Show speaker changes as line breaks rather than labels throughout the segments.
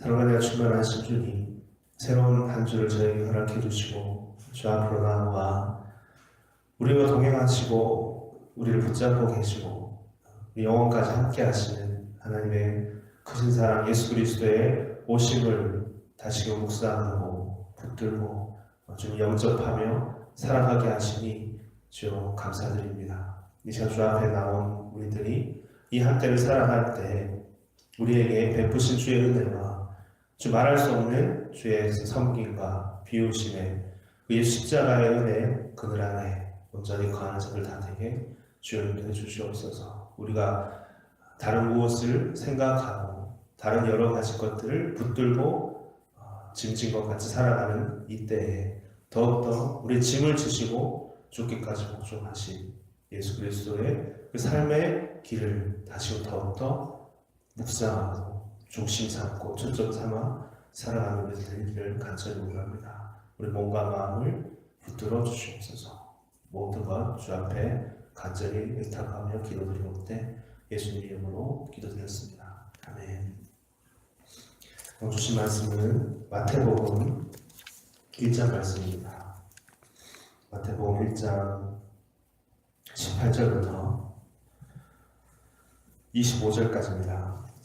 사랑하는 주만하신 주님 새로운 한 주를 저에게 허락해 주시고 주 앞으로 나아와 우리와 동행하시고 우리를 붙잡고 계시고 영원까지 함께 하시는 하나님의 크신 사랑 예수 그리스도의 오심을 다시금 묵상하고 붙들고 좀 영접하며 살아가게 하시니 주 감사드립니다. 이 시간 주 앞에 나온 우리들이 이 한때를 살아갈 때 우리에게 베푸신 주의 은혜와 주 말할 수 없는 주의 섬김과 비우심에 그의 십자가의 은혜 그늘 안에 온전히 거하는 자들 다 되게 인도해 주시옵소서. 우리가 다른 무엇을 생각하고 다른 여러 가지 것들을 붙들고 어, 짐진 것 같이 살아가는 이때에 더욱더 우리 짐을 지시고 죽기까지 복종하신 예수 그리스도의 그 삶의 길을 다시 더욱더 묵상하고 중심 삼고 초점 삼아 살아가는 되기를 간절히 원합니다. 우리 몸과 마음을 붙들어 주시옵소서. 모든 것주 앞에 간절히 의탁하며 기도드리옵되 예수님 이름으로 기도드렸습니다. 아멘. 오늘 주신 말씀은 마태복음 1장 말씀입니다. 마태복음 1장 18절부터 25절까지입니다.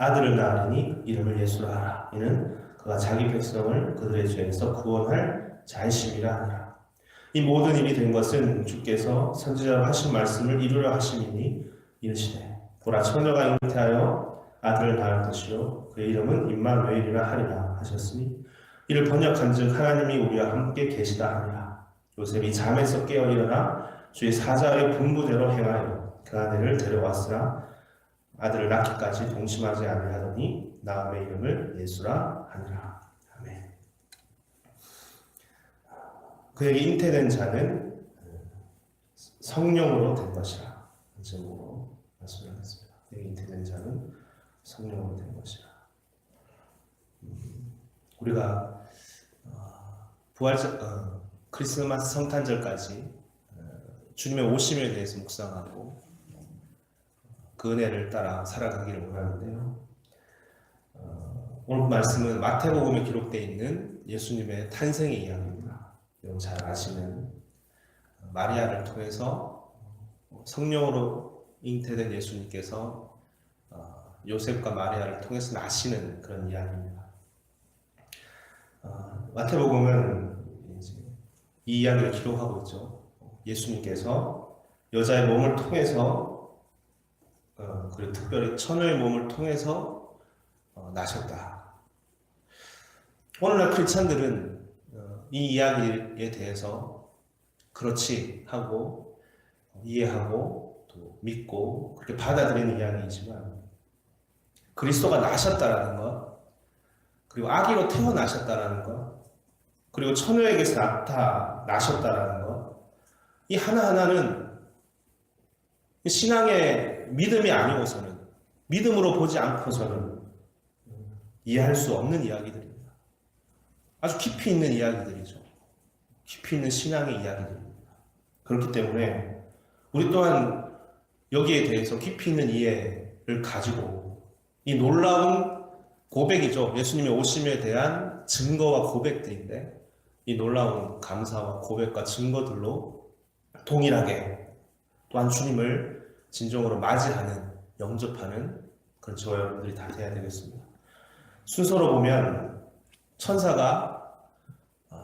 아들을 낳으니 이름을 예수라 하라. 이는 그가 자기 백성을 그들의 죄에서 구원할 자이심이라 하니라. 이 모든 일이 된 것은 주께서 선지자로 하신 말씀을 이루려 하심이니 이르시되 보라 처녀가 잉태하여 아들을 낳을 것이요 그의 이름은 임마누엘이라 하리라 하셨으니 이를 번역한즉 하나님이 우리와 함께 계시다 하니라. 요셉이 잠에서 깨어 일어나 주의 사자의 분부대로 행하여 그 아내를 데려왔으나 아들을 낳기까지 동심하지 아니하더니 나음의 이름을 예수라 하니라 아멘. 그에게 잉태된 자는 성령으로 된 것이라 제목으로 말씀하겠습니다. 그에게 잉태된 자는 성령으로 된 것이라. 음, 우리가 어, 부활절 어, 크리스마스 성탄절까지 어, 주님의 오심에 대해서 묵상하고 그 은혜를 따라 살아가기를 원하는데요. 어, 오늘 말씀은 마태복음에 기록되어 있는 예수님의 탄생의 이야기입니다. 여러분 잘 아시는 마리아를 통해서 성령으로 잉태된 예수님께서 어, 요셉과 마리아를 통해서 나시는 그런 이야기입니다. 어, 마태복음은 이 이야기를 기록하고 있죠. 예수님께서 여자의 몸을 통해서 어, 그리고 특별히 처녀의 몸을 통해서 어, 나셨다. 오늘날 크리스천들은 어, 이 이야기에 대해서 그렇지 하고 이해하고 또 믿고 그렇게 받아들이는 이야기이지만 그리스도가 나셨다라는 것 그리고 아기로 태어나셨다라는 것 그리고 처녀에게서 나타나셨다라는 것 이 하나하나는 신앙의 믿음이 아니고서는 믿음으로 보지 않고서는 이해할 수 없는 이야기들입니다. 아주 깊이 있는 이야기들이죠. 깊이 있는 신앙의 이야기들입니다. 그렇기 때문에 우리 또한 여기에 대해서 깊이 있는 이해를 가지고 이 놀라운 고백이죠. 예수님의 오심에 대한 증거와 고백들인데 이 놀라운 감사와 고백과 증거들로 동일하게 또한 주님을 진정으로 맞이하는 영접하는 그런 저와 여러분들이 다 돼야 되겠습니다. 순서로 보면 천사가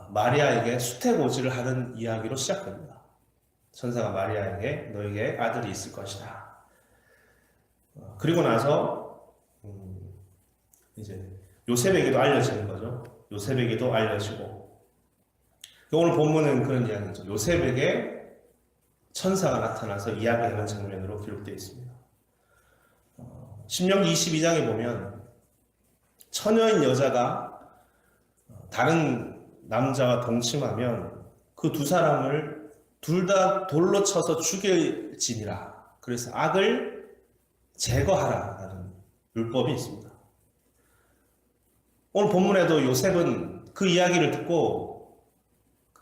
마리아에게 수태고지를 하는 이야기로 시작됩니다. 천사가 마리아에게 너에게 아들이 있을 것이다. 어, 그리고 나서 음, 이제 요셉에게도 알려지는 거죠. 요셉에게도 알려지고 오늘 본문은 그런 이야기죠. 요셉에게 천사가 나타나서 이야기하는 장면으로 기록되어 있습니다. 어, 신명기 22장에 보면 처녀인 여자가 어, 다른 남자와 동침하면 그 두 사람을 둘 다 돌로 쳐서 죽일지니라. 그래서 악을 제거하라라는 율법이 있습니다. 오늘 본문에도 요셉은 그 이야기를 듣고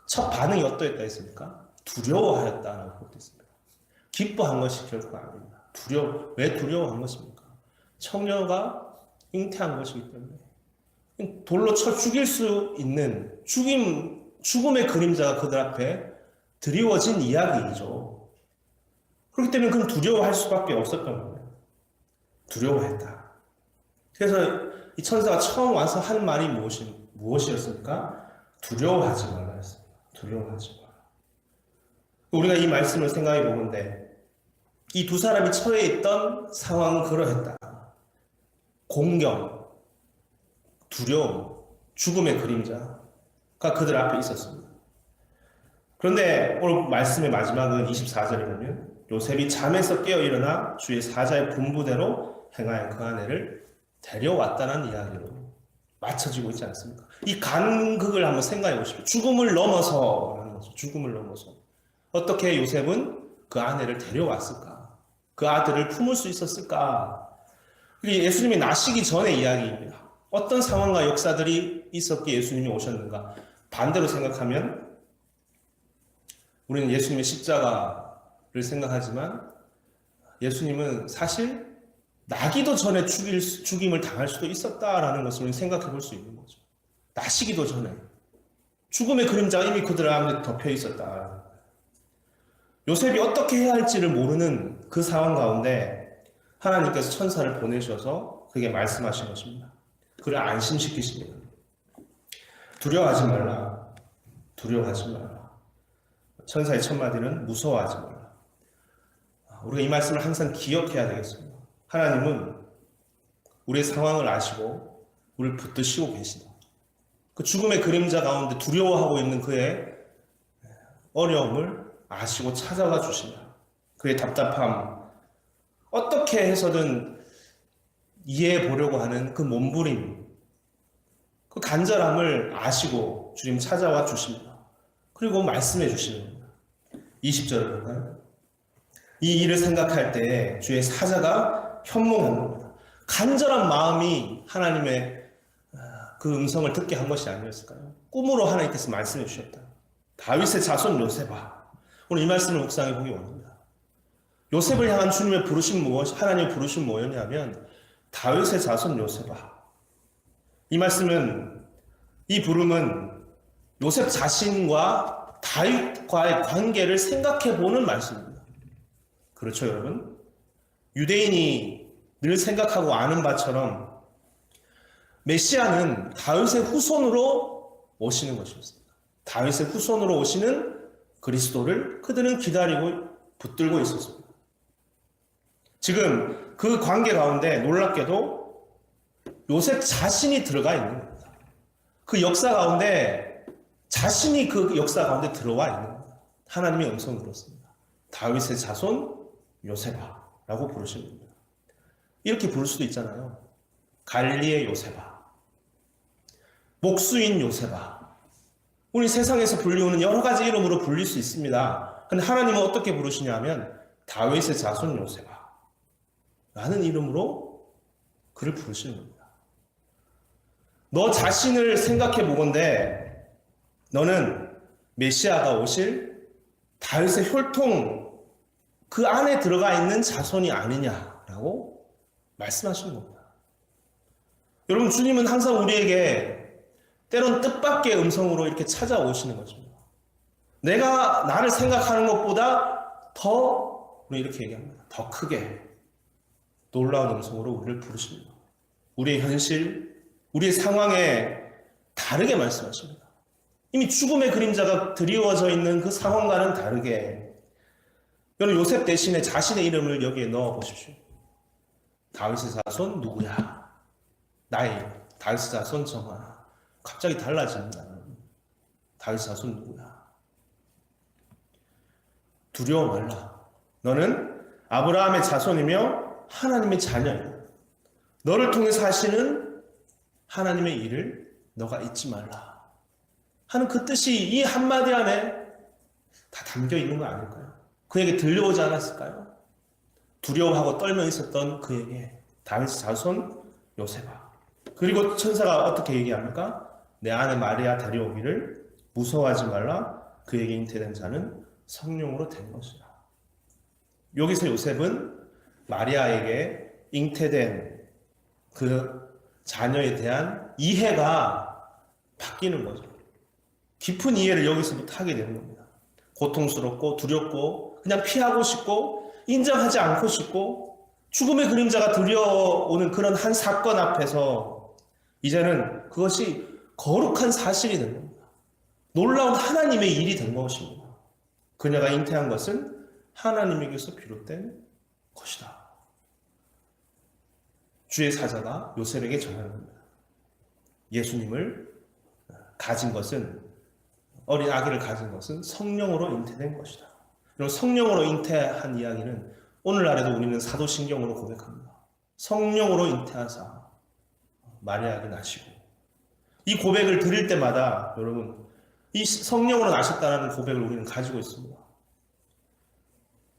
첫 반응이 어떠했다 했습니까? 두려워하였다라고 기록됐습니다. 기뻐한 것이 결코 아닙니다. 두려 왜 두려워한 것입니까? 청녀가 잉태한 것이기 때문에 돌로 쳐 죽일 수 있는 죽임 죽음의 그림자가 그들 앞에 드리워진 이야기이죠. 그렇기 때문에 그는 두려워할 수밖에 없었던 거예요. 두려워했다. 그래서 이 천사가 처음 와서 한 말이 무엇이, 무엇이었습니까? 두려워하지 말라 했습니다. 두려워하지 마라. 우리가 이 말씀을 생각해 보는데 이 두 사람이 처해 있던 상황은 그러했다. 공경, 두려움, 죽음의 그림자가 그들 앞에 있었습니다. 그런데 오늘 말씀의 마지막은 24절에 보면 요셉이 잠에서 깨어 일어나 주의 사자의 분부대로 행하여 그 아내를 데려왔다는 이야기로 맞춰지고 있지 않습니까? 이 간극을 한번 생각해 보십시오. 죽음을 넘어서. 죽음을 넘어서 어떻게 요셉은 그 아내를 데려왔을까? 그 아들을 품을 수 있었을까? 이게 예수님이 나시기 전의 이야기입니다. 어떤 상황과 역사들이 있었기에 예수님이 오셨는가? 반대로 생각하면 우리는 예수님의 십자가를 생각하지만 예수님은 사실 나기도 전에 죽일, 죽임을 당할 수도 있었다라는 것을 생각해 볼 수 있는 거죠. 나시기도 전에 죽음의 그림자가 이미 그들 안에 덮여 있었다. 요셉이 어떻게 해야 할지를 모르는 그 상황 가운데 하나님께서 천사를 보내셔서 그게 말씀하신 것입니다. 그를 안심시키십니다. 두려워하지 말라. 두려워하지 말라. 천사의 첫 마디는 무서워하지 말라. 우리가 이 말씀을 항상 기억해야 되겠습니다. 하나님은 우리의 상황을 아시고 우리를 붙드시고 계시다. 그 죽음의 그림자 가운데 두려워하고 있는 그의 어려움을 아시고 찾아와 주신다. 그의 답답함, 어떻게 해서든 이해해 보려고 하는 그 몸부림, 그 간절함을 아시고 주님 찾아와 주십니다. 그리고 말씀해 주시는 겁니다. 20절을 볼까요? 이 일을 생각할 때 주의 사자가 현몽한 겁니다. 간절한 마음이 하나님의 그 음성을 듣게 한 것이 아니었을까요? 꿈으로 하나님께서 말씀해 주셨다. 다윗의 자손 요셉아. 오늘 이 말씀을 묵상해 보기 원합니다. 요셉을 향한 주님의 부르심 무엇, 하나님의 부르심 뭐였냐면 다윗의 자손 요셉아. 이 말씀은 이 부름은 요셉 자신과 다윗과의 관계를 생각해 보는 말씀입니다. 그렇죠, 여러분? 유대인이 늘 생각하고 아는 바처럼 메시아는 다윗의 후손으로 오시는 것이었습니다. 다윗의 후손으로 오시는 그리스도를 그들은 기다리고 붙들고 있었습니다. 지금 그 관계 가운데 놀랍게도 요셉 자신이 들어가 있는 겁니다. 그 역사 가운데 자신이 그 역사 가운데 들어와 있는 겁니다. 하나님의 음성을 들었습니다. 다윗의 자손 요셉아라고 부르시는 겁니다. 이렇게 부를 수도 있잖아요. 갈리의 요셉아. 목수인 요셉아. 우리 세상에서 불리우는 여러 가지 이름으로 불릴 수 있습니다. 근데 하나님은 어떻게 부르시냐면 다윗의 자손 요셉아. 라는 이름으로 그를 부르시는 겁니다. 너 자신을 생각해 보건대 너는 메시아가 오실 다윗의 혈통 그 안에 들어가 있는 자손이 아니냐라고 말씀하시는 겁니다. 여러분 주님은 항상 우리에게 때론 뜻밖의 음성으로 이렇게 찾아오시는 것입니다. 내가 나를 생각하는 것보다 더 이렇게 얘기합니다. 더 크게 놀라운 음성으로 우리를 부르십니다. 우리의 현실, 우리의 상황에 다르게 말씀하십니다. 이미 죽음의 그림자가 드리워져 있는 그 상황과는 다르게 여러분 요셉 대신에 자신의 이름을 여기에 넣어 보십시오. 다윗의 자손 누구야? 나의 이름. 다윗의 자손 정하나. 갑자기 달라집니다. 다윗의 자손 누구야? 두려워 말라. 너는 아브라함의 자손이며 하나님의 자녀야. 너를 통해서 하시는 하나님의 일을 너가 잊지 말라. 하는 그 뜻이 이 한마디 안에 다 담겨 있는 거 아닐까요? 그에게 들려오지 않았을까요? 두려워하고 떨며 있었던 그에게 다윗 자손 요셉아. 그리고 천사가 어떻게 얘기합니까? 내 아내 마리아 데려오기를 무서워하지 말라. 그에게 잉태된 자는 성령으로 된 것이라. 여기서 요셉은 마리아에게 잉태된 그 자녀에 대한 이해가 바뀌는 거죠. 깊은 이해를 여기서부터 하게 되는 겁니다. 고통스럽고 두렵고 그냥 피하고 싶고 인정하지 않고 싶고 죽음의 그림자가 들려오는 그런 한 사건 앞에서 이제는 그것이 거룩한 사실이 된 겁니다. 놀라운 하나님의 일이 된 것입니다. 그녀가 잉태한 것은 하나님에게서 비롯된 것이다. 주의 사자가 요셉에게 전하는 겁니다. 예수님을 가진 것은 어린 아기를 가진 것은 성령으로 잉태된 것이다. 그리고 성령으로 잉태한 이야기는 오늘날에도 우리는 사도신경으로 고백합니다. 성령으로 잉태하사 마리아에게 나시고 이 고백을 드릴 때마다 여러분 이 성령으로 나셨다는 고백을 우리는 가지고 있습니다.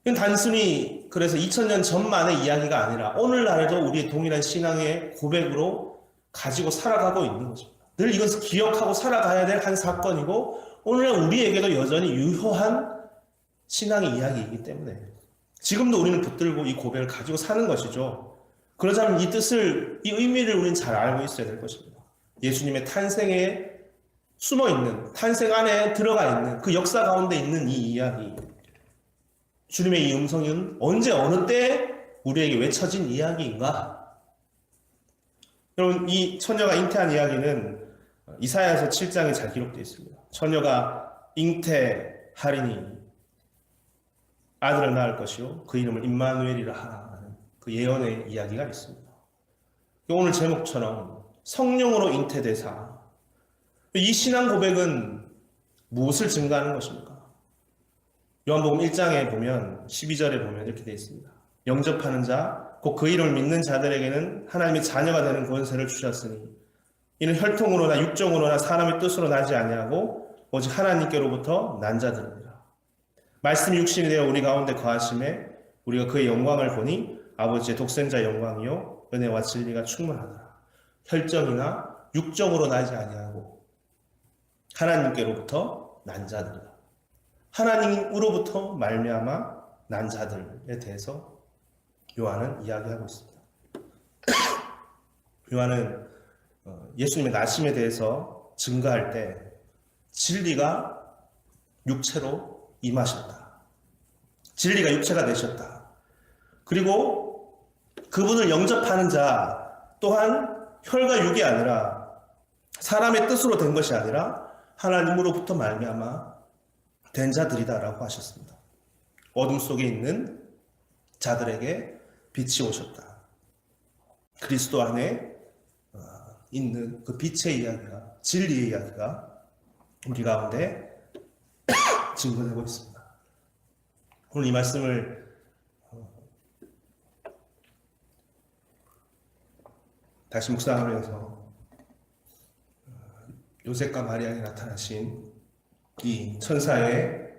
이건 단순히 그래서 2000년 전만의 이야기가 아니라 오늘날에도 우리의 동일한 신앙의 고백으로 가지고 살아가고 있는 것입니다. 늘 이것을 기억하고 살아가야 될 한 사건이고 오늘날 우리에게도 여전히 유효한 신앙의 이야기이기 때문에 지금도 우리는 붙들고 이 고백을 가지고 사는 것이죠. 그러자면 이 뜻을, 이 의미를 우리는 잘 알고 있어야 될 것입니다. 예수님의 탄생에 숨어 있는, 탄생 안에 들어가 있는 그 역사 가운데 있는 이 이야기. 주님의 이 음성은 언제 어느 때 우리에게 외쳐진 이야기인가? 여러분, 이 처녀가 잉태한 이야기는 이사야서 7장에 잘 기록되어 있습니다. 처녀가 잉태하리니 아들을 낳을 것이요 그 이름을 임마누엘이라 하라는 그 예언의 이야기가 있습니다. 오늘 제목처럼 성령으로 잉태되사 이 신앙 고백은 무엇을 증가하는 것입니까? 요한복음 1장에 보면 12절에 보면 이렇게 되어 있습니다. 영접하는 자, 곧 그 이름을 믿는 자들에게는 하나님의 자녀가 되는 권세를 주셨으니 이는 혈통으로나 육정으로나 사람의 뜻으로 나지 아니하고 오직 하나님께로부터 난 자들입니다. 말씀이 육신이 되어 우리 가운데 거하심에 우리가 그의 영광을 보니 아버지의 독생자 영광이요 은혜와 진리가 충만하더라. 혈정이나 육정으로 나지 아니하고 하나님께로부터 난 자들이다. 하나님으로부터 말미암아 난 자들에 대해서 요한은 이야기하고 있습니다. 요한은 어, 예수님의 나심에 대해서 증가할 때 진리가 육체로 임하셨다. 진리가 육체가 되셨다. 그리고 그분을 영접하는 자 또한 혈과 육이 아니라 사람의 뜻으로 된 것이 아니라 하나님으로부터 말미암아 된 자들이다라고 하셨습니다. 어둠 속에 있는 자들에게 빛이 오셨다. 그리스도 안에 어, 있는 그 빛의 이야기가 진리의 이야기가 우리 가운데 증거되고 있습니다. 오늘 이 말씀을 어, 다시 묵상하면서 어, 요셉과 마리아에 나타나신 이 천사의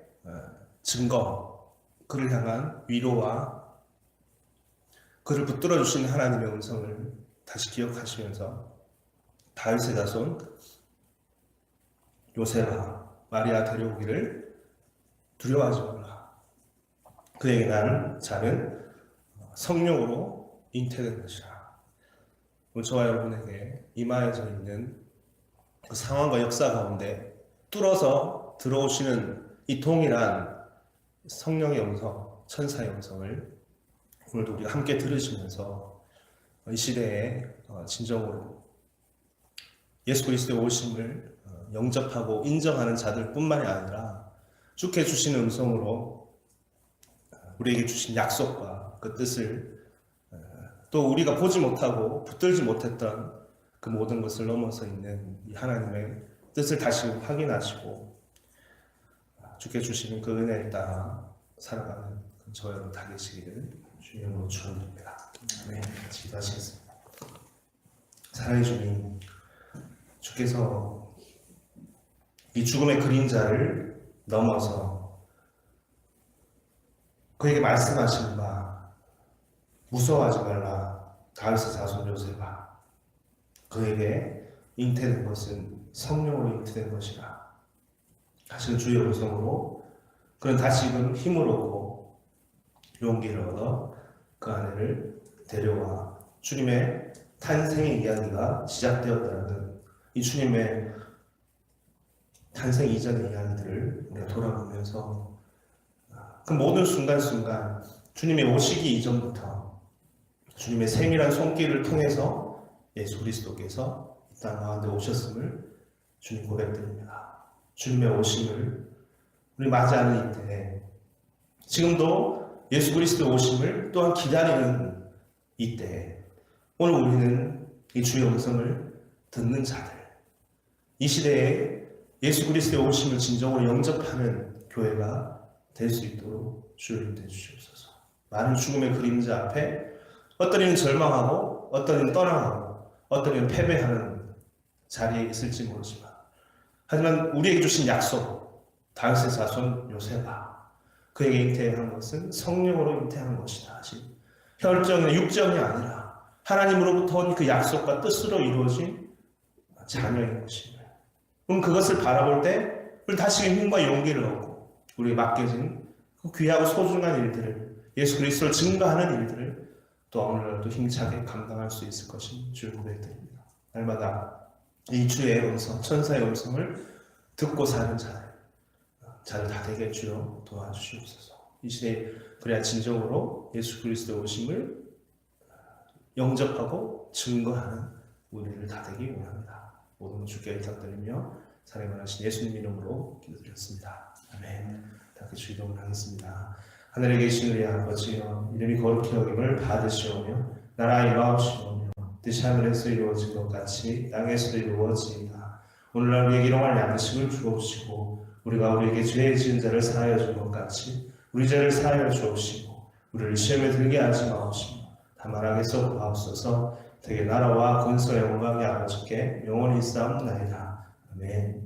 증거, 그를 향한 위로와 그를 붙들어 주신 하나님의 음성을 다시 기억하시면서 다윗의 자손 요셉아 마리아 데려오기를 두려워하지 말라. 그에게 난 자는 성령으로 잉태된 것이라. 저와 여러분에게. 임하여져 있는 그 상황과 역사 가운데 뚫어서 들어오시는 이 동일한 성령의 음성, 천사의 음성을 오늘도 우리가 함께 들으시면서 이 시대에 어, 진정으로 예수 그리스도의 오심을 어, 영접하고 인정하는 자들 뿐만이 아니라 주께 주시는 음성으로 어, 우리에게 주신 약속과 그 뜻을 어, 또 우리가 보지 못하고 붙들지 못했던 그 모든 것을 넘어서 있는 이 하나님의 뜻을 다시 확인하시고 어, 주께 주시는 그 은혜에 따라 살아가는 그저 여러분 다 계시기를 주님으로 축원드립니다. 네, 같이 기도하시겠습니다. 사랑의 주님, 주께서 이 죽음의 그림자를 넘어서 그에게 말씀하신 바 무서워하지 말라. 다윗의 자손 요셉아 그에게 잉태된 것은 성령으로 잉태된 것이라. 하시는 주의 음성으로 그는 다시금 힘을 얻고 용기를 얻어 그 아내를 데려와 주님의 탄생의 이야기가 시작되었다는 이 주님의 탄생 이전의 이야기들을 우리가 돌아보면서 그 모든 순간순간 주님의 오시기 이전부터 주님의 세밀한 손길을 통해서 예수 그리스도께서 이 땅 가운데 오셨음을 주님 고백드립니다. 주님의 오심을 우리 맞이하는 이때 지금도 예수 그리스도의 오심을 또한 기다리는 이때 오늘 우리는 이 주의 음성을 듣는 자들 이 시대에 예수 그리스도의 오심을 진정으로 영접하는 교회가 될 수 있도록 주여 인도해 주시옵소서. 많은 죽음의 그림자 앞에 어떤 이는 절망하고 어떤 이는 떠나가고 어떤 이는 패배하는 자리에 있을지 모르지만 하지만 우리에게 주신 약속 다윗의 자손 요셉아 그에게 잉태한 것은 성령으로 잉태한 것이다 하신 혈정의 육정이 아니라 하나님으로부터 온 그 약속과 뜻으로 이루어진 자녀인 것입니다. 그럼 그것을 바라볼 때 우리 다시 힘과 용기를 얻고 우리에 맡겨진 그 귀하고 소중한 일들을 예수 그리스도를 증거하는 일들을 또 오늘날도 힘차게 감당할 수 있을 것인 주를 고백드립니다. 날마다 이 주의 음성, 천사의 음성을 듣고 사는 자들, 자들 다 되게 주여 도와주시옵소서. 이 시대에 그래야 진정으로 예수 그리스도의 오심을 영접하고 증거하는 우리를 다 되기 원합니다. 모든 주께 부탁드리며 사랑을 하신 예수님 이름으로 기도드렸습니다. 아멘. 다 같이 기도를 하겠습니다. 하늘에 계신 우리 아버지여 이름이 거룩히 여김을 받으시오며 나라 임하옵시오며 뜻이 하늘에서 이루어진 것 같이 땅에서도 이루어지이다. 오늘날 우리에게 일용할 양식을 주옵시고 우리가 우리에게 죄 지은 자를 사하여 준 것 같이 우리 죄를 사하여 주옵시고 우리를 시험에 들게 하지 마옵시며 다만 악에서 구하옵소서 되게 나라와 근소의 영광이 아버지께 영원히 싸움나이다. 아멘.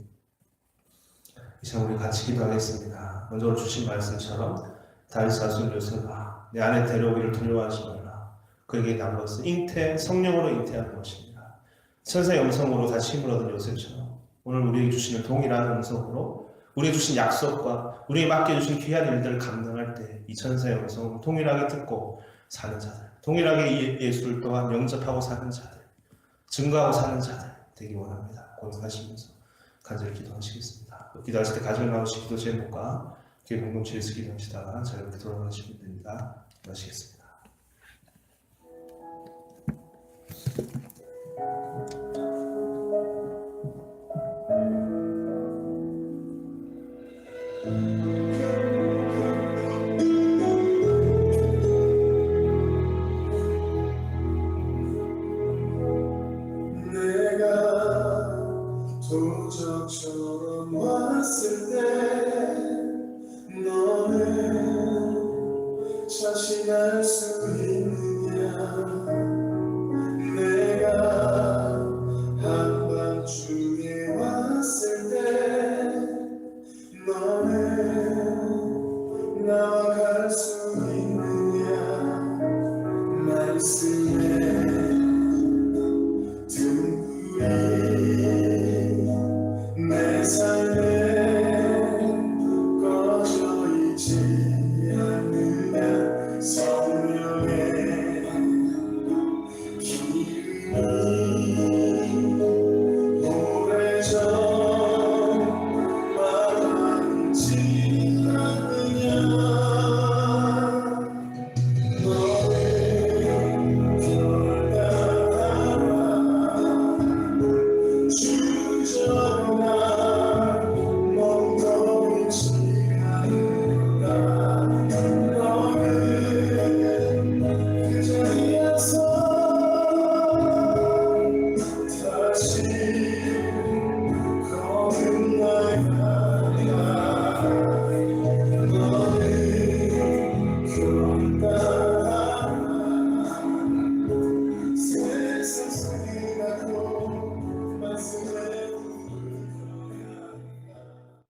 이 시간 우리 같이 기도하겠습니다. 먼저 주신 말씀처럼 다윗 사순 요셉아 내 안에 데려오기를 두려워하지 말라. 그에게 난 것은 잉태 성령으로 잉태한 것입니다. 천사의 음성으로 다시 힘을 얻은 요셉처럼 오늘 우리에게 주시는 동일한 음성으로 우리에게 주신 약속과 우리에게 맡겨주신 귀한 일들을 감당할 때 이 천사의 음성을 동일하게 듣고 사는 자들 동일하게 이 예수를 또한 영접하고 사는 자들 증거하고 사는 자들 되기 원합니다. 고백하시면서 간절히 기도하시겠습니다. 기도하실 때 가정 나오시 기도 제목과 교회 공동체에서 기도하시다가 자유롭게 돌아가시면 됩니다. 기도하시겠습니다.